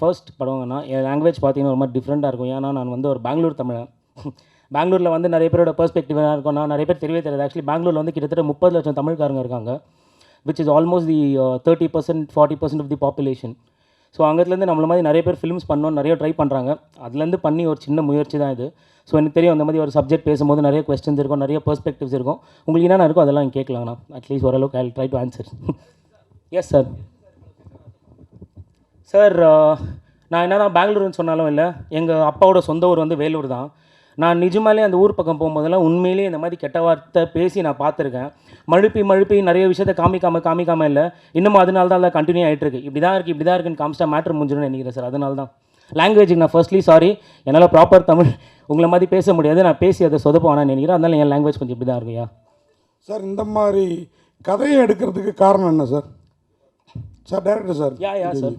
First படம்னா என் language பார்த்தீங்கன்னா ரொம்ப டிஃப்ரெண்ட்டாக இருக்கும். ஏன்னா நான் வந்து ஒரு பெங்களூர் தமிழன். பெங்களூரில் வந்து நிறைய பேரோட பெர்ஸ்பெக்டிவாக இருக்கும். நான் நிறைய பேர் தெரியவே தெரியாது. ஆக்சுவலி பெங்களூரில் வந்து கிட்டத்தட்ட முப்பது லட்சம் தமிழ்காரங்க இருக்காங்க which is almost the thirty percent forty percent of the population so அங்கேருந்து நம்மள மாதிரி நிறைய பேர் ஃபிலிம்ஸ் பண்ணணும் நிறைய ட்ரை பண்ணுறாங்க அதுலேருந்து பண்ணி ஒரு சின்ன முயற்சி தான் இது. ஸோ எனக்கு தெரியும் அந்த மாதிரி ஒரு சப்ஜெக்ட் பேசும்போது நிறைய கொஸ்டின்ஸ் இருக்கும் நிறைய பெர்ஸ்பெக்டிவ்ஸ் இருக்கும். உங்களுக்கு என்னென்ன இருக்கோ அதெல்லாம் கேட்கலாங்கண்ணா. அட்லீஸ்ட் ஓரளவுக்கு I try to answer yes sir sir நான் என்ன தான் பெங்களூர்னு சொன்னாலும் இல்லை எங்கள் அப்பாவோட சொந்த ஊர் வந்து வேலூர் தான். நான் நிஜமாலே அந்த ஊர் பக்கம் போகும்போதெல்லாம் உண்மையிலேயே இந்த மாதிரி கெட்ட வார்த்தை பேசி நான் பார்த்துருக்கேன். மழுப்பி மழுப்பி நிறைய விஷயத்தை காமிக்காம காமிக்காம இல்லை இன்னமும் அதனால தான் அதை கண்டினியூ ஆகிட்டு இருக்கு இப்படி தான் இருக்குது இப்படி தான் இருக்குன்னு காமிச்சிட்டா மேட்ரு முடிஞ்சிடும்னு நினைக்கிறேன் சார் அதனால தான். லாங்குவேஜுக்கு நான் ஃபர்ஸ்ட்லி சாரி என்னால் ப்ராப்பர் தமிழ் உங்களை மாதிரி பேச முடியாது. நான் பேசி அதை சொதப்பானு நினைக்கிறேன். அதனால என் லாங்குவேஜ் கொஞ்சம் இப்படி தான் இருக்குயா சார் இந்த மாதிரி கதையை எடுக்கிறதுக்கு காரணம் என்ன sir sir director sir ya ya sir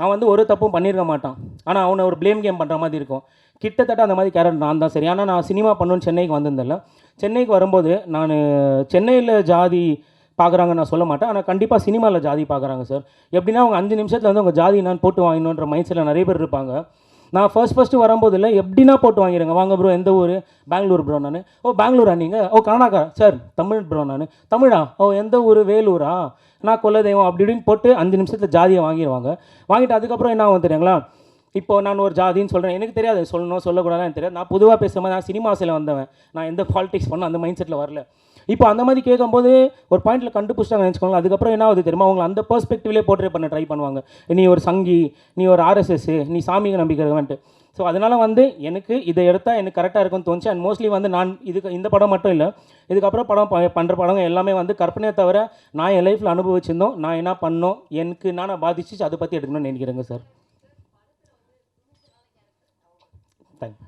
அவன் வந்து ஒரு தப்பும் பண்ணியிருக்க மாட்டான். ஆனால் அவனை ஒரு ப்ளேம் கேம் பண்ணுற மாதிரி இருக்கும். கிட்டத்தட்ட அந்த மாதிரி கேரக்டர் நான் தான். சரி ஆனால் நான் சினிமா பண்ணுன்னு சென்னைக்கு வந்திருந்தேன்ல. சென்னைக்கு வரும்போது நான் சென்னையில் ஜாதி பார்க்குறாங்க நான் சொல்ல மாட்டேன். ஆனால் கண்டிப்பாக சினிமாவில் ஜாதி பார்க்குறாங்க சார் எப்படின்னா அவங்க அஞ்சு நிமிஷத்தில் வந்து அவங்க ஜாதி நான் போட்டு வாங்கணுன்ற மைண்ட் செட்டில் நிறைய பேர் இருப்பாங்க. நான் ஃபர்ஸ்ட் ஃபஸ்ட்டு வரும்போது இல்லை எப்படின்னா போட்டு வாங்கிடுங்க வாங்க ப்ரோ எந்த ஊர்? பெங்களூர் ப்ரோ நான். ஓ பெங்களூரா நீங்கள் ஓ கர்நாடகா. சார் தமிழ் ப்ரோ நான். தமிழா? ஓ எந்த ஊர்? வேலூரா? நான் கொல்லதெய்வம் அப்படி இப்படின்னு போட்டு அஞ்சு நிமிஷத்தில் ஜாதியை வாங்கிடுவாங்க வாங்கிட்டு அதுக்கப்புறம் என்ன ஆகும் தெரியுங்களா? இப்போ நான் ஒரு ஜாதின்னு சொல்கிறேன் எனக்கு தெரியாது சொல்லணும் சொல்லக்கூடாதுன்னு எனக்கு தெரியாது. நான் பொதுவாக பேசும்போது நான் சினிமாஸில் வந்தவன். நான் எந்த பாலிடிக்ஸ் பண்ண அந்த மைண்ட் செட்டில் வரல. இப்போ அந்த மாதிரி கேட்கும்போது ஒரு பாயிண்ட்டில் கண்டுபிடிச்சாங்க நினச்சிக்கோங்களேன். அதுக்கப்புறம் என்ன ஆகுது தெரியுமா? அவங்க அந்த பெர்ஸ்பெக்டிவ்லேயே போர்ட்ரே பண்ண ட்ரை பண்ணுவாங்க. நீ ஒரு சங்கி நீ ஒரு ஆர்எஸ்எஸ் நீ சாமி நம்பிக்கிறவன்ட்டு. ஸோ அதனால் வந்து எனக்கு இதை எடுத்தால் எனக்கு கரெக்டாக இருக்கும்னு தோணுச்சு. அண்ட் மோஸ்ட்லி வந்து நான் இதுக்கு இந்த படம் மட்டும் இல்லை. இதுக்கப்புறம் படம் ப- பண்ணுற படம் எல்லாமே வந்து கற்பனையை தவிர நான் என் லைஃப்பில் அனுபவிச்சிருந்தோம். நான் என்ன பண்ணோம்? எனக்கு நான் பாதிச்சிச்சு? அதை பற்றி எடுக்கணும்னு நினைக்கிறேங்க சார் தேங்க்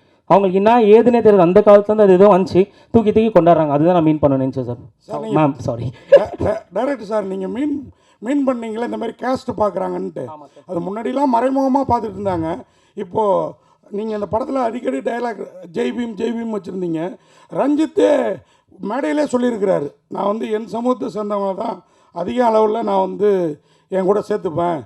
அவங்களுக்கு என்ன ஏதுனே தெரியாது. அந்த காலத்துலேருந்து அது ஏதோ வந்துச்சு. தூக்கி தூக்கி கொண்டாடுறாங்க. அதுதான் நான் மீன் பண்ண நினச்சேன் sir. Ma'am sorry director sir நீங்கள் மீன் மீன் பண்ணீங்களே இந்த மாதிரி கேஸ்ட் பார்க்குறாங்கன்ட்டு அது முன்னாடிலாம் மறைமுகமாக பார்த்துட்டு இருந்தாங்க. இப்போது நீங்கள் இந்த படத்தில் அடிக்கடி டயலாக் ஜெய் பீம் ஜெய் பீம் வச்சுருந்தீங்க. ரஞ்சித்தே மேடையிலே சொல்லியிருக்கிறாரு. நான் வந்து என் சமூகத்தை சேர்ந்தவங்க தான் அதிக அளவில் நான் வந்து என் கூட சேர்த்துப்பேன்.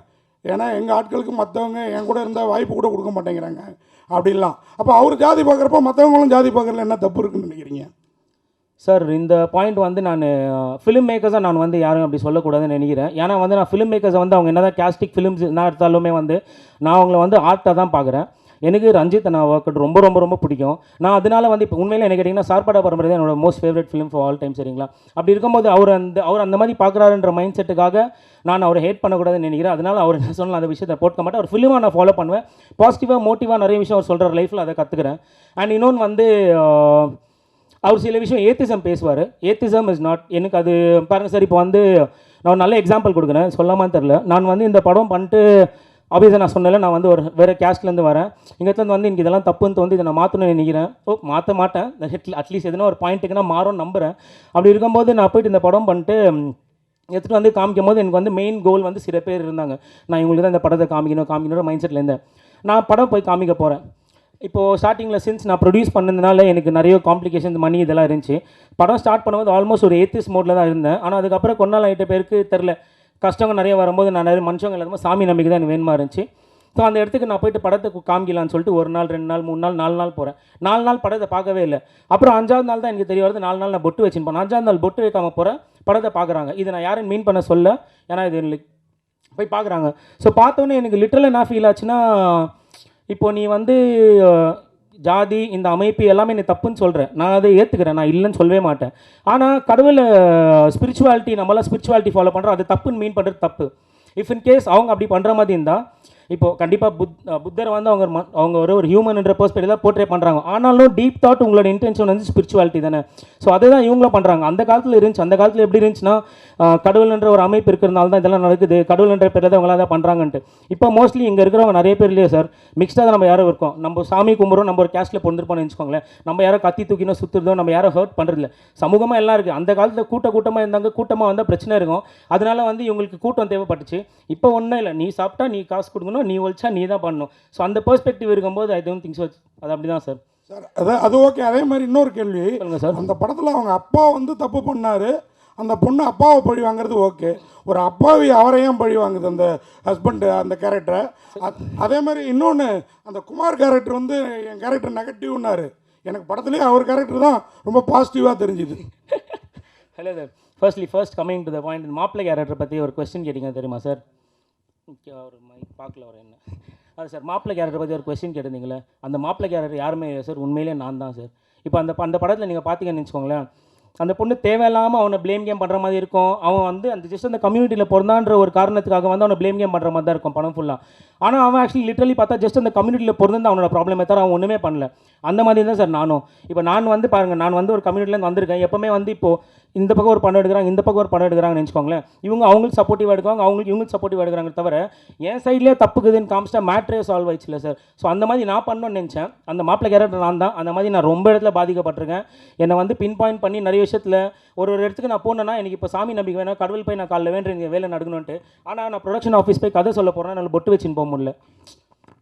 ஏன்னா எங்கள் ஆட்களுக்கு மற்றவங்க என் கூட இருந்தால் வாய்ப்பு கூட கொடுக்க மாட்டேங்கிறாங்க. அப்படிலாம். அப்போ அவர் ஜாதி பார்க்குறப்ப மற்றவங்களும் ஜாதி பார்க்குறதுல என்ன தப்பு இருக்குன்னு நினைக்கிறீங்க? சார் இந்த பாயிண்ட் வந்து நான் ஃபிலிம் மேக்கர்ஸாக நான் வந்து யாரும் அப்படி சொல்லக்கூடாதுன்னு நினைக்கிறேன். ஏன்னா வந்து நான் ஃபிலிம் மேக்கர்ஸை வந்து அவங்க என்ன தான் கேஸ்டிக் ஃபிலிம்ஸ் என்ன எடுத்தாலுமே வந்து நான் அவங்கள வந்து ஆர்ட்டாக தான் பார்க்குறேன் எனக்கு ரஞ்சித் நான் ஒர்க் ரொம்ப ரொம்ப ரொம்ப பிடிக்கும். நான் அதனால வந்து இப்போ உண்மையில் என்ன கேட்டிங்கன்னா சார்பாடா பரம்பரை தான் என்னோட most favourite film for all time சரிங்களா? அப்படி இருக்கும்போது அவர் அந்த அவர் அந்த மாதிரி பார்க்குறாருன்ற மைண்ட் செட்டுக்காக நான் அவரை ஹேட் பண்ணக்கூடாதுன்னு நினைக்கிறேன். அதனால் அவர் என்ன சொல்லலாம் அந்த விஷயத்தை போட்க மாட்டேன். அவர் ஃபிலிமாக நான் ஃபாலோ பண்ணுவேன். பாசிட்டிவாக மோட்டிவாக நிறைய விஷயம் அவர் சொல்கிறார் லைஃப்பில் அதை கற்றுக்கிறேன் அண்ட் இன்னொன்று வந்து அவர் சில விஷயம் ஏத்திசம் பேசுவார். ஏத்திசம் இஸ் நாட் எனக்கு அது பாருங்கள் சார் இப்போ வந்து நான் ஒரு நல்ல எக்ஸாம்பிள் கொடுக்குறேன். சொல்லாமல் தெரில நான் வந்து இந்த படம் பண்ணிட்டு ஆப்வியஸாக நான் சொன்னல நான் வந்து ஒரு வேறு கேஸ்ட்லேருந்து வரேன். இங்கேருந்து வந்து எனக்கு இதெல்லாம் தப்புன்னு வந்து இதை நான் மாற்றணும்னு நினைக்கிறேன். ஓ மாற்ற மாட்டேன். அட்லீஸ்ட் எதுனா ஒரு பாயிண்ட்டுக்கு நான் மாறும்னு நம்புகிறேன் அப்படி இருக்கும்போது நான் போயிட்டு இந்த படம் பண்ணிட்டு எடுத்துகிட்டு வந்து காமிக்கும் போது எனக்கு வந்து மெயின் கோல் வந்து சில பேர் இருந்தாங்க. நான் இவங்களுக்கு தான் இந்த படத்தை காமிக்கணும் காமிக்கணும் மைண்ட் செட்டில் இருந்தேன். நான் படம் போய் காமிக்க போகிறேன் இப்போது ஸ்டார்டிங்கில் சின்ஸ் நான் ப்ரொடியூஸ் பண்ணதுனால எனக்கு நிறைய காம்ப்ளிகேஷன் மணி இதெல்லாம் இருந்துச்சு. படம் ஸ்டார்ட் பண்ணும்போது ஆல்மோஸ்ட் ஒரு எய்த்திஸ் மோடில் தான் இருந்தேன். ஆனால் அதுக்கப்புறம் கொஞ்ச ஆகிட்ட பேருக்கு தெரில கஷ்டங்க நிறைய வரும்போது நான் நிறைய மனுஷங்க எல்லாருமே சாமி நம்பிக்கை தான் எனக்கு வேணுமா இருந்துச்சு. ஸோ அந்த இடத்துக்கு நான் போயிட்டு படத்தை காமிக்கலான்னு காமிக்கலாம்னு சொல்லிட்டு ஒரு நாள் ரெண்டு நாள் மூணு நாள் நாலு நாள் போகிறேன் நாலு நாள் படத்தை பார்க்கவே இல்லை. அப்புறம் அஞ்சாவது நாள் தான் எனக்கு தெரிய வருது நாலு நாள் நான் பொட்டு வச்சுன்னு போனேன். அஞ்சாவது நாள் பொட்டு வைக்காம போகிறேன் படத்தை பார்க்குறாங்க. இதை நான் யாரும் மீன் பண்ண சொல்ல ஏன்னா இது போய் பார்க்குறாங்க. ஸோ பார்த்தோன்னே எனக்கு லிட்டரலாக என்ன ஃபீல் ஆச்சுன்னா இப்போ நீ வந்து ஜாதி இந்த அமைப்பு எல்லாமே நீ தப்புன்னு சொல்கிறேன் நான் அதை ஏற்றுக்கிறேன் நான் இல்லைன்னு சொல்லவே மாட்டேன். ஆனால் கடவுள் ஸ்பிரிச்சுவாலிட்டி நம்மளாம் ஸ்பிரிச்சுவாலிட்டி ஃபாலோ பண்ணுறோம் அது தப்புன்னு மீன் பண்ணுறது தப்பு. இஃப் இன் கேஸ் அவங்க அப்படி பண்ணுற மாதிரி இருந்தால் இப்போது கண்டிப்பாக புத் புத்தரை வந்து அவங்க ம- அவங்க ஒரு ஒரு ஹியூமன்ன்ற பெர்ஸ்பெக்டிவ் தான் போர்ட்ரே பண்ணுறாங்க ஆனாலும் டீப் தாட் உங்களோட இன்டென்ஷன் வந்து ஸ்பிரிச்சுவாலிட்டி தானே. ஸோ அதை தான் இவங்களும் பண்ணுறாங்க அந்த காலத்தில் இருந்துச்சு. அந்த காலத்தில் எப்படி இருந்துச்சுன்னா கடவுள்ன்ற ஒரு அமைப்பு இருக்கிறதுனால தான் இதெல்லாம் நடக்குது. கடவுள்ன்ற பேரில் தான் அவங்களாம் தான் பண்ணுறாங்கன்ட்டு இப்போ மோஸ்ட்லி இங்கே இருக்கிறவங்க நிறைய பேர் இல்லையா சார் மிக்ஸ்டாக தான் நம்ம யாரும் இருக்கோம். நம்ம சாமி கும்பிட்றோம் நம்ம ஒரு கேஸ்ட்டில் பொறுந்திருப்போம்னு வச்சுக்கோங்களேன். நம்ம யாரோ கத்தி தூக்கினோ சுற்றுறதோ நம்ம யாரும் ஹர்ட் பண்ணுறதில்ல சமூகமாக எல்லாம் இருக்குது அந்த காலத்தில் கூட்ட கூட்டமாக இருந்தாங்க. கூட்டமாக வந்தால் பிரச்சனை இருக்கும். அதனால வந்து இவங்களுக்கு கூட்டம் தேவைப்பட்டுச்சு. இப்போ ஒன்றும் இல்லை. நீ சாப்பிட்டா நீ காசு கொடுக்கணும். நீ ஒழிச்சா நீ தான் பண்ணணும். ஸோ அந்த பெர்ஸ்பெக்டிவ் இருக்கும்போது ஐ டோன்ட் திங்ஸ் அது அப்படி தான் சார் சார் அதான் அது ஓகே அதே மாதிரி இன்னொரு கேள்வி. சொல்லுங்கள் சார் அந்த படத்தில் அவங்க அப்பா வந்து தப்பு பண்ணாரு. அந்த பொண்ணு அப்பாவை பழி வாங்குறது ஓகே ஒரு அப்பாவி அவரை ஏன் பழி வாங்குது அந்த ஹஸ்பண்டு அந்த கேரக்டரை அதே மாதிரி இன்னொன்று அந்த குமார் கேரக்டர் வந்து என் கேரக்டர் நெகட்டிவ்னாரு எனக்கு படத்துலேயே அவர் கேரக்டர் தான் ரொம்ப பாசிட்டிவாக தெரிஞ்சுது. Hello sir firstly first coming to the point மாப்பிள்ளை கேரக்டர் பற்றி ஒரு கொஸ்டின் கேட்டிங்க தெரியுமா சார் அவர் மைக் பார்க்கல அவர் என்ன. அது சார் மாப்பிள்ளை கேரக்டர் பற்றி ஒரு கொஸ்டின் கேட்டிருந்தீங்களே அந்த மாப்பிள்ளை கேரக்டர் யாருமே இல்லை சார் உண்மையிலே நான் தான் சார் இப்போ அந்த அந்த படத்தில் நீங்கள் பார்த்தீங்கன்னு வச்சுக்கோங்களேன் அந்த பொண்ணு தேவையில்லாமல் அவனை ப்ளேம் கேம் பண்ணுற மாதிரி இருக்கும். அவன் வந்து அந்த ஜஸ்ட் அந்த கம்யூனிட்டியில் பிறந்தான்ற ஒரு காரணத்துக்காக வந்து அவனை ப்ளேம் கேம் பண்ணுற மாதிரி தான் இருக்கும் படம் ஃபுல்லாக ஆனால் அவன் ஆக்சுவலி லிட்டரலி பார்த்தா ஜஸ்ட் அந்த கம்யூனிட்டியில் பிறந்து அவனோட ப்ராப்ளமே தவிர அவன் ஒன்றுமே பண்ணல. அந்த மாதிரி தான் சார் நானும். இப்போ நான் வந்து பாருங்கள் நான் வந்து ஒரு கம்யூனிட்டிலேருந்து வந்திருக்கேன். எப்பவுமே வந்து இப்போது இந்த பக்கம் ஒரு பணம் எடுக்கிறாங்க இந்த பக்கம் ஒரு பணம் எடுக்கிறாங்கன்னு நினச்சிக்கோங்களேன். இவங்க அவங்களுக்கு சப்போர்ட்டிவாக எடுக்குவாங்க அவங்களுக்கு இவங்களுக்கு சப்போர்ட்டிவாக எடுக்கிறாங்க தவிர என் சைட்லேயே தப்புக்குதுன்னு காமிச்சிட்டா மேட்ரே சால்வ் ஆயிடுச்சுல சார் ஸோ அந்த மாதிரி நான் பண்ணணும்னு நினச்சேன். அந்த மாப்பிள்ளை கேரக்டர் நான் தான். அந்த மாதிரி நான் ரொம்ப இடத்துல பாதிக்கப்பட்டிருக்கேன். என்னை வந்து பின் பாயிண்ட் பண்ணி நிறைய விஷயத்தில் ஒரு ஒரு இடத்துக்கு நான் போனேன்னா எனக்கு இப்போ சாமி நம்பிக்கை வேணா கடவுள் போய் நான் காலைல வேண்டிய வேலை நடக்கணும்ட்டு ஆனால் நான் ப்ரொடக்ஷன் ஆஃபீஸ் போய் கதை சொல்ல போகிறேன் என்னால் பொட்டு வச்சுன்னு போக முடியல.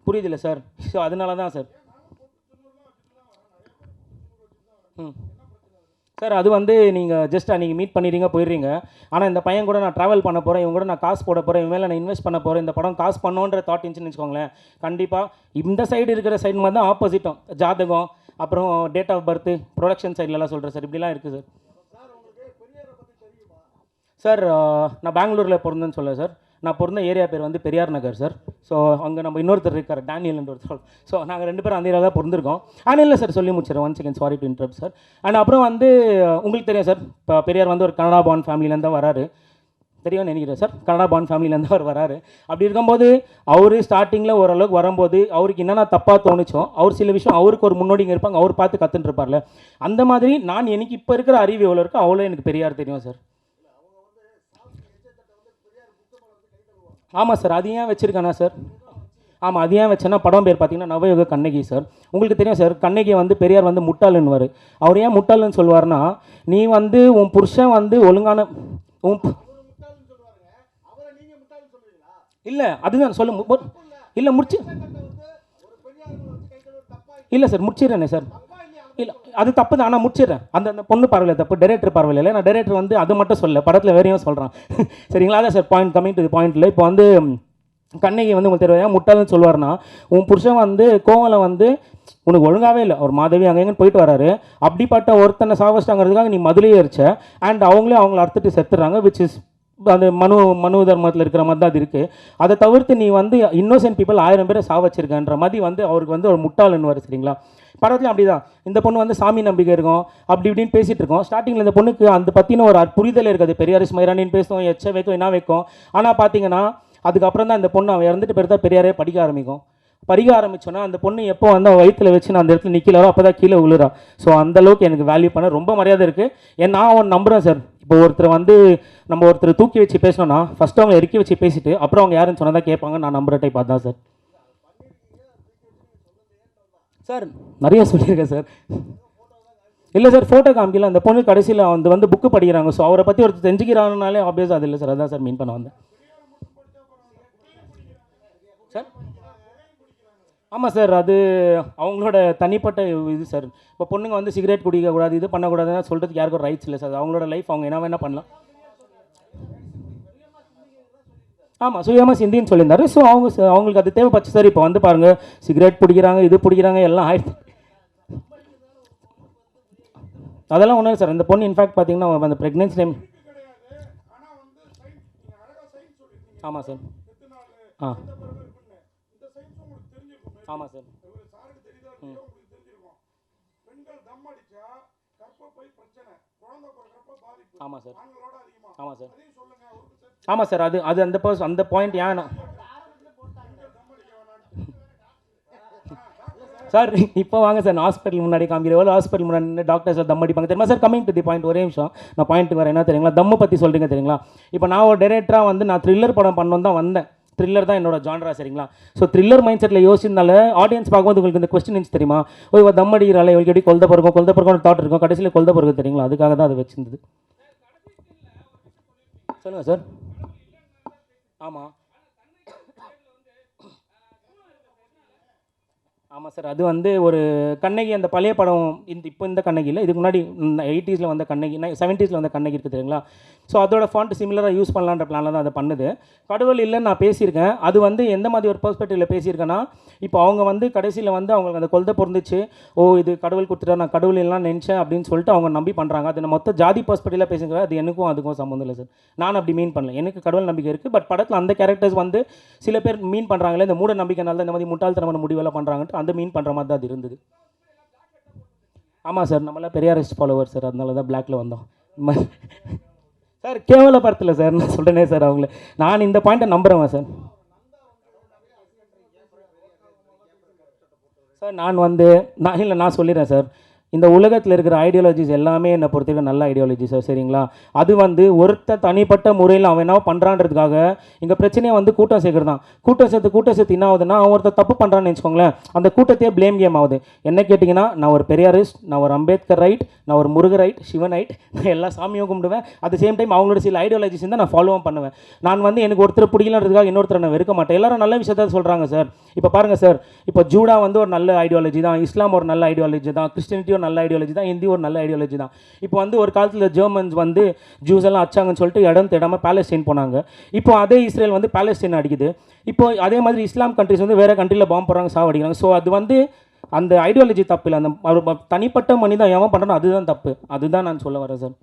புரியுதுல்ல சார்? ஸோ அதனால தான் சார். ம். சார் அது வந்து நீங்கள் ஜஸ்ட் அன்றைக்கி மீட் பண்ணிடுறீங்க போயிடுறீங்க. ஆனால் இந்த பையன் கூட நான் ட்ராவல் பண்ண போகிறேன் இவங்க கூட நான் காசு போட போகிறேன் இவன் மேலே நான் இன்வெஸ்ட் பண்ண போகிறேன் இந்த படம் காசு பண்ணோன்ற தாட் இருந்துச்சுன்னு வச்சுக்கோங்களேன். கண்டிப்பாக இந்த சைடு இருக்கிற சைடு மாதிரி தான் ஆப்போசிட்டும் ஜாதகம் அப்புறம் டேட் ஆஃப் பர்த் ப்ரொடக்ஷன் சைட்லலாம் சொல்கிறேன் சார். இப்படிலாம் இருக்குது சார். சார் நான் பெங்களூரில் பிறந்தேன்னு சொல்ல சார். நான் பிறந்த ஏரியா பேர் வந்து பெரியார் நகர் சார் ஸோ அங்கே நம்ம இன்னொருத்தர் இருக்கார் டேனியல்ன்ற ஒருத்தர். ஸோ நாங்கள் ரெண்டு பேரும் அந்த ஏரியாவில் தான் பிறந்திருக்கோம். ஆனால் இல்லை சார் சொல்லி முடிச்சிடறேன். One second sorry to interrupt sir and அப்புறம் வந்து உங்களுக்கு தெரியும் சார் இப்போ பெரியார் வந்து ஒரு கனடா பான் ஃபேமிலியிலேருந்து தான் வராரு. தெரியும்னு நினைக்கிறேன் சார் கனடா பான் ஃபேமிலியிலேருந்து அவர் வராரு. அப்படி இருக்கும்போது அவர் ஸ்டார்டிங்கில் ஓரளவுக்கு வரும்போது அவருக்கு என்னென்ன தப்பாக தோணுச்சோ அவர் சில விஷயம் அவருக்கு ஒரு முன்னோடிங்க இருப்பாங்க அவர் பார்த்து கற்றுன்னு இருப்பார்ல. அந்த மாதிரி நான் எனக்கு இப்போ இருக்கிற அறிவு எவ்வளோ இருக்கோ அவ்வளோ எனக்கு பெரியார் தெரியும் சார் ஆமாம் சார் அது ஏன் வச்சுருக்கானா சார்? ஆமாம் அது ஏன் வச்சேன்னா படம் பேர் பார்த்தீங்கன்னா நவயுக கண்ணகி சார். உங்களுக்கு தெரியும் சார் கண்ணகி வந்து பெரியார் வந்து முட்டாளுன்னுவார். அவர் ஏன் முட்டாளுன்னு சொல்லுவார்னா நீ வந்து உன் புருஷன் வந்து ஒழுங்கான உன் இல்லை அதுதான் சொல்ல இல்லை முடிச்சு இல்லை சார் முடிச்சிடுறேனே சார். இல்லை அது தப்பு தான். ஆனால் முடிச்சிடுறேன். அந்த அந்த பொண்ணு பரவாயில்ல தப்பு டேரக்டர் பரவாயில்ல இல்லை. நான் டேரக்டர் வந்து அது மட்டும் சொல்ல படத்தில் வேறையும் சொல்கிறான் சரிங்களா? அதான் சார் பாயிண்ட் கம்மிங் டு பாயிண்ட்டில் இப்போ வந்து கண்ணகி வந்து உங்களுக்கு தெரியாது முட்டாள்னு சொல்லுவார்னா உன் புருஷன் வந்து கோவலம் வந்து உனக்கு ஒழுங்காகவே இல்லை. ஒரு மாதவி அங்கே எங்கன்னு போயிட்டு வராரு. அப்படிப்பட்ட ஒருத்தனை சாவச்சிட்டாங்கிறதுக்காக நீ மதுரையே எரிச்ச அண்ட் அவங்களே அவங்கள அறுத்துட்டு செத்துறாங்க விச் இஸ் அந்த மனு மனு தர்மத்தில் இருக்கிற மாதிரி தான் அது இருக்குது அதை தவிர்த்து நீ வந்து இன்னோசென்ட் பீப்பிள் ஆயிரம் பேரை சாவச்சிருக்கன்ற மாதிரி வந்து அவருக்கு வந்து ஒரு முட்டாளுன்னு சரிங்களா? படத்துலையும் அப்படிதான். இந்த பொண்ணு வந்து சாமி நம்பிக்கை இருக்கும். அப்படி இப்படின்னு பேசிட்டு இருக்கோம். ஸ்டார்டிங்கில் இந்த பொண்ணுக்கு அந்த பற்றின ஒரு புரிதல் இருக்காது. பெரியார் ஸ்மைரானின்னு பேசுவோம் எச்ச வைக்கும் என்ன வைக்கும். ஆனால் பார்த்தீங்கன்னா அதுக்கப்புறம் தான் இந்த பொண்ணு அவன் இறந்துட்டு பிறகு தான் பெரியாரே படிக்க ஆரம்பிக்கும். படிக்க ஆரம்பிச்சோன்னா அந்த பொண்ணு எப்போ வந்து அவள் வயிற்றில் வச்சு நான் அந்த இடத்துல நிற்கலாரோ அப்போ தான் கீழே விழுறா. ஸோ அந்தளவுக்கு எனக்கு வேல்யூ பண்ண ரொம்ப மரியாதை இருக்குது ஏன் நான் அவன் நம்புகிறேன் சார் இப்போ ஒருத்தர் வந்து நம்ம ஒருத்தர் தூக்கி வச்சு பேசணும்னா ஃபஸ்ட்டு அவங்க இறக்கி வச்சு பேசிட்டு அப்புறம் அவங்க யாருன்னு சொன்னதா கேட்பாங்க நான் நம்புற டைப் அதான் சார் சார் நிறைய சொல்லியிருக்கேன் சார். இல்லை சார் ஃபோட்டோ காமிக்கல. அந்த பொண்ணு கடைசியில் வந்து வந்து புக்கு படிக்கிறாங்க. ஸோ அவரை பற்றி ஒருத்தர் தெரிஞ்சுக்கிறாங்கனாலே ஆப்வியஸ் அது இல்லை சார். அதான் சார் மீன் பண்ண வந்தேன். சார்? ஆமாம் சார் அது அவங்களோட தனிப்பட்ட இது சார். இப்போ பொண்ணுங்க வந்து சிகரெட் குடிக்கக்கூடாது இது பண்ணக்கூடாதுன்னு சொல்கிறதுக்கு யாருக்கும் ரைட்ஸ் இல்லை சார். அவங்களோட லைஃப் அவங்க என்ன வேணால் பண்ணலாம். ஆமாம் சுயமாக சிந்தின்னு சொல்லியிருந்தாரு. ஸோ அவங்க அவங்களுக்கு அது தேவைப்பச்சு சார் இப்போ வந்து பாருங்கள் சிகரெட் பிடிக்கிறாங்க இது பிடிக்கிறாங்க எல்லாம் ஆயிடுச்சு. அதெல்லாம் ஒன்றும் சார். அந்த பொண்ணு இன்ஃபேக்ட் பார்த்தீங்கன்னா அந்த ப்ரெக்னென்சி டைம் ஆமாம் சார். ஆ. ஆமாம் சார். ம். ஆமாம் சார். ஆமாம் சார். ஆமாம் சார் அது அது அந்த பர்ஸ் அந்த பாயிண்ட் ஏன் சார் இப்போ வாங்க சார் நான் ஹாஸ்பிட்டல் முன்னாடி காமிக்கிற எவ்வளோ ஹாஸ்பிட்டல் முன்னாடி டாக்டர் சார் தம் அடிப்பாங்க தெரியுமா sir? Coming to the point ஒரே நிமிஷம். நான் பாயிண்ட்டுக்கு வரேன் என்ன தெரியுங்களா? தம்மு பற்றி சொல்கிறீங்க தெரியுங்களா? இப்போ நான் ஒரு டேரக்டராக வந்து நான் த்ரில்லர் படம் பண்ணணும் தான் வந்தேன். த்ரில்லர் தான் என்னோட ஜான்ரா சரிங்களா? ஸோ த்ரில்லர் மைண்ட் செட்டில் யோசிச்சிருந்தால ஆடியன்ஸ் பார்க்கும்போது உங்களுக்கு இந்த கொஸ்டின் இருந்துச்சு தெரியுமா? ஓ இவ தம் அடிக்கிறாள் இவளுக்கு எப்படி கொல்த பிறக்கும் கொல்த பிறக்கும் தாட் இருக்கும். கடைசியில் கொல்த பிறகு தெரியுங்களா? அதுக்காக தான் அது வச்சிருந்தது. சொல்லுங்கள் சார். ஆமாம் ஆமாம் சார். அது வந்து ஒரு கண்ணகி அந்த பழைய படம் இந்த இப்போ இந்த கண்ணகி இல்லை. இதுக்கு முன்னாடி எயிட்டிஸில் வந்த கண்ணகி செவன்ட்டீஸில் வந்த கண்ணகி இருக்குது தெரியுங்களா? ஸோ அதோட ஃபாண்ட் சிமிலராக யூஸ் பண்ணலான்ற பிளானில் தான் அதை பண்ணுது. கடவுள் இல்லைன்னு நான் பேசியிருக்கேன். அது வந்து எந்த மாதிரி ஒரு பெர்ஸ்பெக்டிவில் பேசியிருக்கேன்னா இப்போ அவங்க வந்து கடைசியில் வந்து அவங்களுக்கு அந்த கொள்தை பொருந்துச்சு ஓ இது கடவுள் கொடுத்துட்டா நான் கடவுள் எல்லாம் நினச்சேன் அப்படின்னு சொல்லிட்டு அவங்க நம்பி பண்ணுறாங்க அது மொத்த ஜாதி பெர்ஸ்பெக்டிவில் பேசுகிறேன் அது எனக்கும் அதுக்கும் சம்மந்தம் இல்லை சார். நான் அப்படி மீன் பண்ணல. எனக்கு கடவுள் நம்பிக்கை இருக்குது பட் படத்தில் அந்த கேரக்டர்ஸ் வந்து சில பேர் மீன் பண்ணுறாங்களே இந்த மூட நம்பிக்கைனால இந்த மாதிரி முட்டாள்தனமான முடிவெல்லாம் பண்ணுறாங்கன்ட்டு அந்த மீன் பண்ணுற மாதிரி தான் அது இருந்தது. ஆமாம் சார் நம்மளாம் பெரியாரிஸ்ட் ஃபாலோவர் சார் அதனால தான் பிளாக்ல வந்தோம். சார் சார் கேவலப்படுத்தல சார் நான் சொல்கிறேனே சார் அவங்கள. நான் இந்த பாயிண்ட்டை நம்புகிறேன் சார் சார் நான் வந்து நான் இல்லை நான் சொல்லிடுறேன் சார் இந்த உலகத்தில் இருக்கிற ஐடியாலஜிஸ் எல்லாமே என்னை பொறுத்தவரைக்கும் நல்ல ஐடியாலஜி சரிங்களா? அது வந்து ஒருத்த தனிப்பட்ட முறையில் அவன் என்ன பண்ணுறான்றதுக்காக இங்கே பிரச்சனையை வந்து கூட்டம் சேர்க்குறது தான் கூட்டம் சேர்த்து கூட்டம் சேர்த்து என்ன ஆகுதுன்னா அவன் ஒருத்தர் தப்பு பண்ணுறான்னு வச்சுக்கோங்களேன் அந்த கூட்டத்தையே ப்ளேம் கேம் ஆகுது. என்ன கேட்டிங்கன்னா நான் ஒரு பெரியாரிஸ்ட் நான் ஒரு அம்பேத்கர் ரைட் நான் ஒரு முருக ரைட் சிவன் ரைட் நான் எல்லா சாமியும் கும்பிடுவேன். அட் சேம் டைம் அவங்களோட சில ஐடியாலஜிஸ் தான் நான் ஃபாலோவும் பண்ணுவேன். நான் வந்து எனக்கு ஒருத்தர் பிடிக்கலன்றதுக்காக இன்னொருத்தரை நான் வெறுக்க மாட்டேன். எல்லாரும் நல்ல விஷயத்த சொல்கிறாங்க சார் இப்போ பாருங்கள் சார் இப்போ ஜூடா வந்து ஒரு நல்ல ஐடியாலஜி தான். இஸ்லாம் ஒரு நல்ல ஐடியாலஜி தான். கிறிஸ்டினிட்டி ஒரு நல்ல ஐடியாலஜி தான் ஹிந்தி ஒரு நல்ல ஐடியாலஜி தான். இப்போ வந்து ஒரு காலத்தில் ஜெர்மன்ஸ் வந்து ஜூஸ் எல்லாம் அச்சாங்கன்னு சொல்லிட்டு இடம் தேடாமல் பேலஸ்டைன் போனாங்க. இப்போ அதே இஸ்ரேல் வந்து பேலஸ்டைன் அடிக்குது. இப்போ அதே மாதிரி இஸ்லாம் கண்ட்ரிஸ் வந்து வேறு கண்ட்ரியில் பாம்பு போடுறாங்க சாவடிக்கிறாங்க ஸோ அது வந்து அந்த ஐடியாலஜி தப்பு இல்லை. அந்த தனிப்பட்ட மனிதன் எவன் பண்ணுறானோ அதுதான் தப்பு. அதுதான் நான் சொல்ல வரேன் சார்.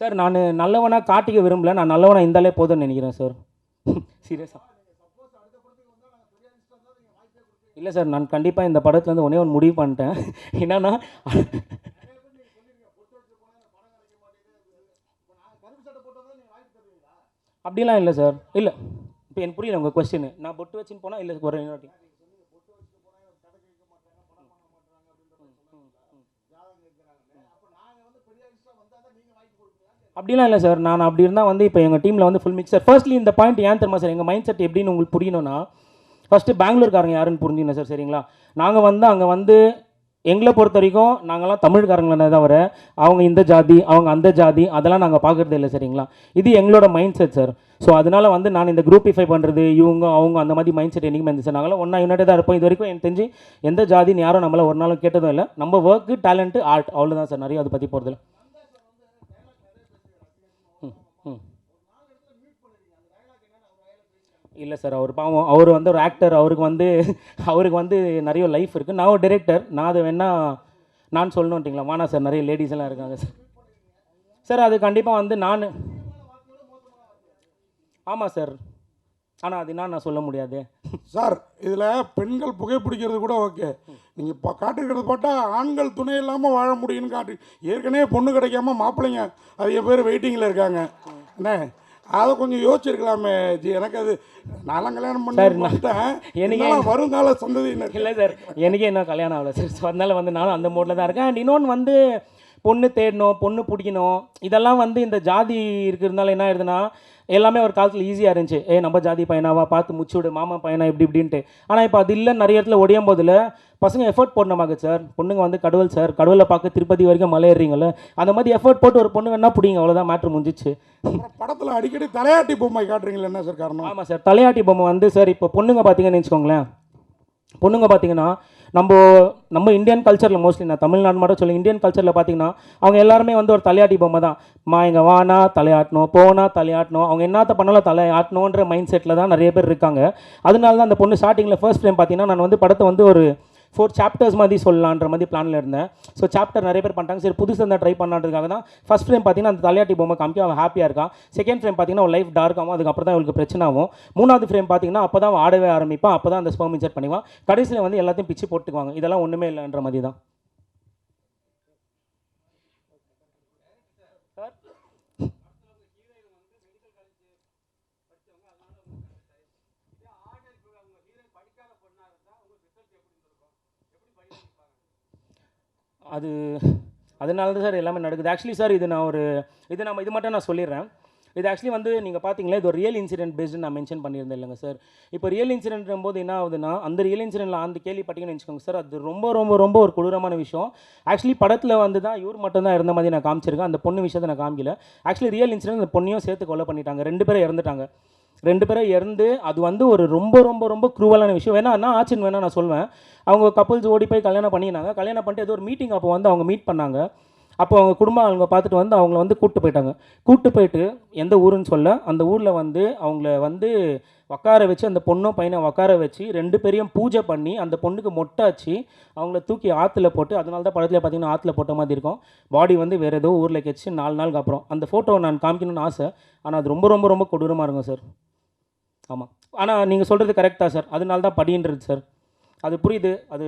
சார் நான் நல்லவனாக காட்டிக்க விரும்பல. நான் நல்லவனாக இருந்தாலே போதும்னு நினைக்கிறேன் சார். சீரியஸாக இல்லை சார் நான் கண்டிப்பாக இந்த படத்துலேருந்து ஒன்றே ஒன்று முடிவு பண்ணிட்டேன். என்னன்னா அப்படிலாம் இல்லை சார். இல்லை இப்போ எனக்கு புரியல உங்கள் கொஸ்டின் நான் பொட்டு வச்சுன்னு போனால் இல்லை ஒரு இன்னொரு வாட்டி. அப்படிலாம் இல்லை சார். நான் அப்படி இருந்தால் வந்து இப்போ எங்கள் டீமில் வந்து ஃபுல் மிக்சர் ஃபர்ஸ்ட்லி இந்த பாயிண்ட் ஏன் தெரியுமா சார்? எங்கள் மைண்ட் செட் எப்படின்னு உங்களுக்கு புரியணும்னா ஃபஸ்ட்டு பெங்களூர்காரங்க யாருன்னு புரிஞ்சுக்கணும் சார் சரிங்களா? நாங்கள் வந்து அங்கே வந்து எங்களை பொறுத்த வரைக்கும் நாங்கள்லாம் தமிழ்காரங்களே தவிர அவங்க இந்த ஜாதி அவங்க அந்த ஜாதி அதெல்லாம் நாங்கள் பார்க்குறது இல்லை சரிங்களா? இது எங்களோட மைண்ட் செட் சார் ஸோ அதனால வந்து நான் இந்த குரூப்பிஃபை பண்ணுறது இவங்க அவங்க அந்த மாதிரி மைண்ட் செட் என்றைக்குமே இருந்துச்சு. நாங்களாம் ஒன்றா யுனைடடாக இருப்போம். இது வரைக்கும் எனக்கு தெரிஞ்சு எந்த ஜாதின்னு யாரும் நம்மளை ஒரு நாளும் கேட்டதும் இல்லை. நம்ம ஒர்க்கு டேலண்ட்டு ஆர்ட் அவ்வளோதான் சார் நிறைய அதை பற்றி போகிறதில்ல இல்லை சார் அவர் பாவம் அவர் வந்து ஒரு ஆக்டர் அவருக்கு வந்து அவருக்கு வந்து நிறைய லைஃப் இருக்குது நான் ஒரு டிரெக்டர் நான் அதை வேணால் நான் சொல்லணுன்ட்டிங்களா வானா சார் நிறைய லேடிஸ் எல்லாம் இருக்காங்க சார் சார் அது கண்டிப்பாக வந்து நான் ஆமாம் சார் ஆனால் அது என்ன நான் சொல்ல முடியாது. சார் இதில் பெண்கள் புகைப்பிடிக்கிறது கூட ஓகே நீங்கள் இப்போ காட்டுக்கிறது பார்த்தா ஆண்கள் துணை இல்லாமல் வாழ முடியும்னு காட்டு ஏற்கனவே பொண்ணு கிடைக்காம மாப்பிள்ளைங்க அதிக பேர் வெயிட்டிங்கில் இருக்காங்க. என்ன? அதை கொஞ்சம் யோசிச்சிருக்கலாமே. ஜி எனக்கு அது நான்லாம் கல்யாணம் சார், பண்ணி நான்- வந்துட்டேன் எனக்கு வருங்கால சந்ததியினர். இல்லை சார் எனக்கே இன்னும் கல்யாணம் ஆகலை சார். ஸோ அதனால வந்து நானும் அந்த மூடில் தான் இருக்கேன். அண்ட் இன்னொன்று வந்து பொண்ணு தேடணும் பொண்ணு பிடிக்கணும். இதெல்லாம் வந்து இந்த ஜாதி இருக்கிறதுனால என்ன ஆயிடுதுன்னா எல்லாமே ஒரு காலத்தில் ஈஸியாக இருந்துச்சு. ஏ நம்ம ஜாதி பையனாவா பார்த்து முச்சு விடு. மாமா பையனா? இப்படி இப்படின்ட்டு. ஆனால் இப்போ அது இல்லை நிறைய இடத்துல ஒடியும் போதில் பசங்க எஃபர்ட் போடணுமாங்க சார் பொண்ணுங்க வந்து கடவுள் சார் கடவுளை பார்க்க திருப்பதி வரைக்கும் மலை ஏறுறீங்கல்ல அந்த மாதிரி எஃபர்ட் போட்டு ஒரு பொண்ணு வேணா பிடிங்க? அவ்வளோதான் மேட்ரு முடிஞ்சிச்சு. படத்தில் அடிக்கடி தலையாட்டி பொம்மை காட்டுறீங்களா என்ன சார் காரணம்? ஆமாம் சார் தலையாட்டி பொம்மை வந்து சார் இப்போ பொண்ணுங்க பார்த்தீங்கன்னு வச்சுக்கோங்களேன். பொண்ணுங்க பார்த்தீங்கன்னா நம்ம நம்ம இந்தியன் கல்ச்சரில் மோஸ்ட்லி நான் தமிழ்நாடு மட்டும் சொல்லி இந்தியன் கல்ச்சரில் பார்த்தீங்கன்னா அவங்க எல்லாருமே வந்து ஒரு தலையாட்டி பொம்மை தான். மா இங்கே வானா தலையாட்டணும் போனா தலையாட்டணும். அவங்க என்னத்த பண்ணாலும் தலையாட்டணுன்ற மைண்ட் செட்டில் தான் நிறைய பேர் இருக்காங்க. அதனால தான் அந்த பொண்ணு ஸ்டார்டிங்கில் ஃபர்ஸ்ட் ஃப்ரேம் பார்த்தீங்கன்னா நான் வந்து படத்தை வந்து ஒரு ஃபோர் சாப்டர்ஸ் மாதிரி சொல்லலான்ற மாதிரி பிளானில் இருந்தேன். ஸோ சாப்டர் நிறைய பேர் பண்ணிட்டாங்க. சரி புதுசாக இருந்தால் ட்ரை பண்ணான்றதுக்காக தான் ஃபஸ்ட் ஃப்ரேம் பார்த்தீங்கன்னா அந்த தலையாட்டி பொம்மை காமிக்க அவன் ஹாப்பியாக இருக்கான். செகண்ட் ஃப்ரேம் பார்த்தீங்கன்னா லைஃப் டார்க் ஆகும். அதுக்கப்புறம் தான் இவளுக்கு பிரச்சனை ஆகும். மூணாவது ஃப்ரேம் பார்த்தீங்கன்னா அப்போ தான் அவன் ஆடவே ஆரம்பிப்பான். அப்போ தான் அந்த ஸ்பெர்ம் இன்செர்ட் பண்ணிக்குவான். கடைசியில் வந்து எல்லாத்தையும் பிச்சு போட்டுக்குவாங்க. இதெல்லாம் ஒன்றுமே இல்லைன்ற மாதிரி தான். அது அதனால தான் சார் எல்லாமே நடக்குது. ஆக்சுவலி சார் இது நான் ஒரு இது நம்ம இது மட்டும் நான் சொல்லிடுறேன். இது ஆக்சுவலி வந்து நீங்கள் பார்த்தீங்களா இது ஒரு ரியல் இன்சிடென்ட் பேஸ்டு நான் மென்ஷன் பண்ணியிருந்தேன் இல்லைங்க சார். இப்போ ரியல் இன்சிடென்ட் போது என்ன ஆகுதுன்னா அந்த ரியல் இன்சிடென்ட்டில் அந்த கேள்விப்பட்டீங்கன்னு வச்சுக்கோங்க சார் அது ரொம்ப ரொம்ப ரொம்ப ஒரு கொடூரமான விஷயம். ஆக்சுவலி படத்தில் வந்து தான் இவர் மட்டும் தான் இருந்த மாதிரி நான் காமிச்சிருக்கேன். அந்த பொண்ணு விஷயத்தை நான் காமிக்கல. ஆக்சுவலி ரியல் இன்சிடென்ட் அந்த பொண்ணையும் சேர்த்து கொலை பண்ணிட்டாங்க. ரெண்டு பேரும் இறந்துட்டாங்க. ரெண்டு பேரும் இறந்து அது வந்து ஒரு ரொம்ப ரொம்ப ரொம்ப க்ரூவலான விஷயம். வேணா என்ன ஆச்சுன்னு வேணா நான் சொல்வேன். அவங்க கப்பல்ஸ் ஓடி போய் கல்யாணம் பண்ணினாங்க கல்யாணம் பண்ணிட்டு ஏதோ ஒரு மீட்டிங் அப்போ வந்து அவங்க மீட் பண்ணாங்க. அப்போ அவங்க குடும்பம் அவங்க பார்த்துட்டு வந்து அவங்கள வந்து கூப்பிட்டு போயிட்டாங்க. கூப்பிட்டு போயிட்டு எந்த ஊருன்னு சொல்ல அந்த ஊரில் வந்து அவங்கள வந்து உக்கார வச்சு அந்த பொண்ணும் பையனை உக்கார வச்சு ரெண்டு பேரையும் பூஜை பண்ணி அந்த பொண்ணுக்கு மொட்டாச்சு அவங்கள தூக்கி ஆற்றுல போட்டு அதனால தான் படத்தில் பார்த்தீங்கன்னா ஆற்றுல போட்ட மாதிரி இருக்கும். பாடி வந்து வேறு ஏதோ ஊரில் கெச்சு நாலு நாளுக்கு அப்புறம். அந்த ஃபோட்டோவை நான் காமிக்கணும்னு ஆசை. ஆனால் அது ரொம்ப ரொம்ப ரொம்ப கொடூரமாக இருக்கும் சார் ஆமாம் ஆனால் நீங்கள் சொல்கிறது கரெக்டாக சார் அதனால தான் படின்றது சார் அது புரியுது. அது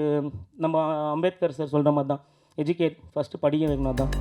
நம்ம அம்பேத்கர் சார் சொல்கிற மாதிரி தான் எஜுகேட் ஃபஸ்ட்டு படிக்க வைக்கணும் தான்